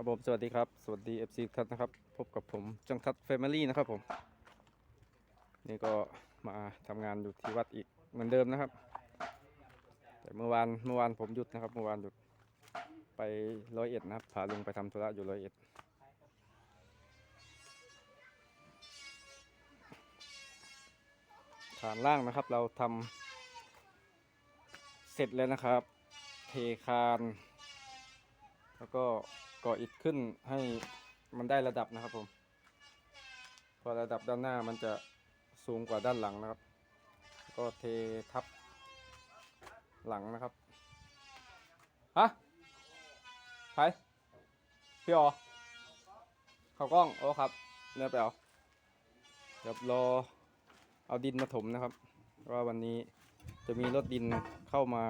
ครับผมสวัสดีครับ สวัสดี FC ทัศนะครับ พบกับผมจังทัศน์แฟมิลี่นะครับผม นี่ก็มาทำงานอยู่ที่วัดอีกเหมือนเดิมนะครับ แต่เมื่อวานเมื่อวานผมหยุดนะครับ เมื่อวานหยุดไปร้อยเอ็ดนะครับพาลุงไปทำธุระอยู่ร้อยเอ็ดฐานล่างนะครับ เราทำเสร็จแล้วนะครับ เทคาน แล้วก็ ก่ออิฐขึ้นให้มันได้ระดับนะครับผมพอระดับด้านหน้ามันจะสูงกว่าด้านหลังนะครับ ก็เททับหลังนะครับฮะใครพี่อ๋อเขากล้องโอ้ครับเนี่ยไปเอาเดี๋ยวรอเอาดินมาถมนะครับ ว่าวันนี้จะมีรถดินเข้ามา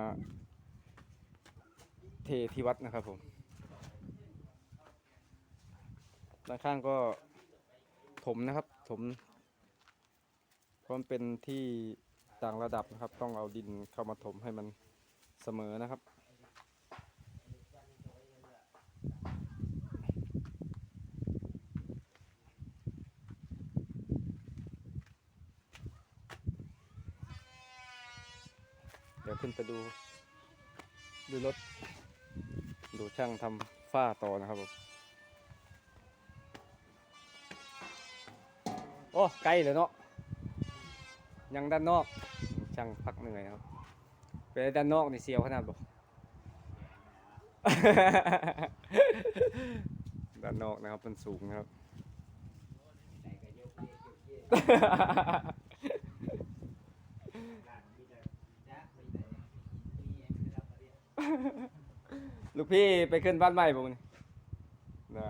เทที่วัดนะครับผม ด้านข้างก็ถมนะครับ ถมเพราะมันเป็นที่ต่างระดับนะครับ ต้องเอาดินเข้ามาถมให้มันเสมอนะครับเดี๋ยวขึ้นไปดูดูรถ ดูช่างทำฝ้าต่อนะครับผม โอ้ไกลเลยเนาะยังด้านนอกช่างพักเหนื่อยครับไปด้านนอกนี่เสียวขนาดบ่ด้านนอกนะครับมันสูงนะครับลูกพี่ไปขึ้นบ้านใหม่ผมนะ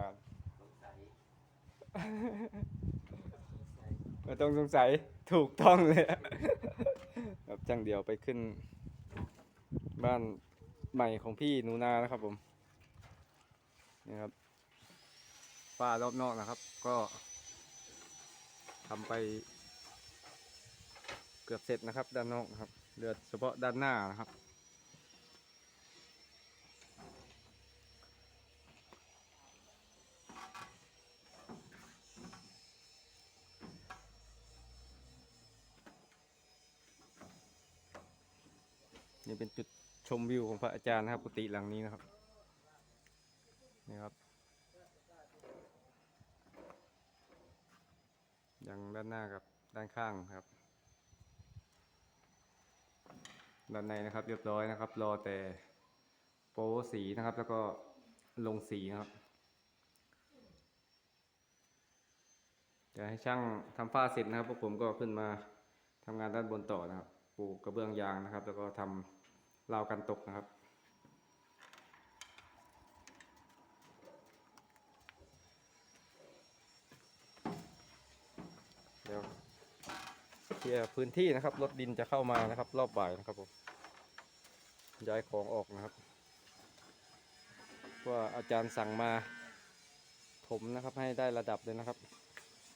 ไม่ต้องสงสัยถูกต้องเลยครับจังเดียวไปขึ้น บ้านใหม่ของพี่นูนานะครับผมนี่ครับฝ้ารอบนอกนะครับ ก็ทำไป เกือบเสร็จนะครับ ด้านนอกนะครับเหลือเฉพาะด้านหน้านะครับ นี่เป็นจุดชมวิวของพระอาจารย์นะครับกุฏิหลังนี้นะครับนี่ครับ ยังด้านหน้ากับด้านข้างครับ ด้านในนะครับเรียบร้อยนะครับ รอแต่โป๊สีนะครับ แล้วก็ลงสีนะครับเดี๋ยวให้ช่างทำฝ้าเสร็จนะครับพวกผมก็ขึ้นมาทำงานด้านบนต่อนะครับ ปูกระเบื้องยางนะครับ แล้วก็ทำราวกันตกนะครับ เดี๋ยวเคลียร์พื้นที่นะครับรถดินจะเข้ามานะครับ รอบบ่ายนะครับผมย้ายของออกนะครับว่าอาจารย์สั่งมา ถมนะครับให้ได้ระดับเลยนะครับ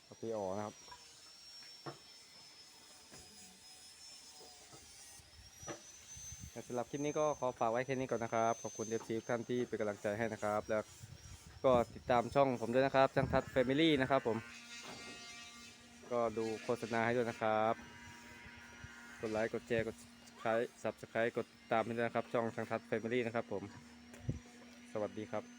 เอาพี่อ๋อนะครับ สำหรับคลิปนี้ก็ขอฝากไว้แค่นี้ก่อนนะครับ ขอบคุณเอฟซีท่านที่เป็นกำลังใจให้นะครับ แล้วก็ติดตามช่องผมด้วยนะครับทางทัดแฟมิลี่นะครับผม ก็ดูโฆษณาให้ด้วยนะครับ กดไลค์ กดแชร์ กดซับสไครต์กดติดตามให้ด้วยนะครับ ช่องทางทัดแฟมิลี่นะครับผม สวัสดีครับ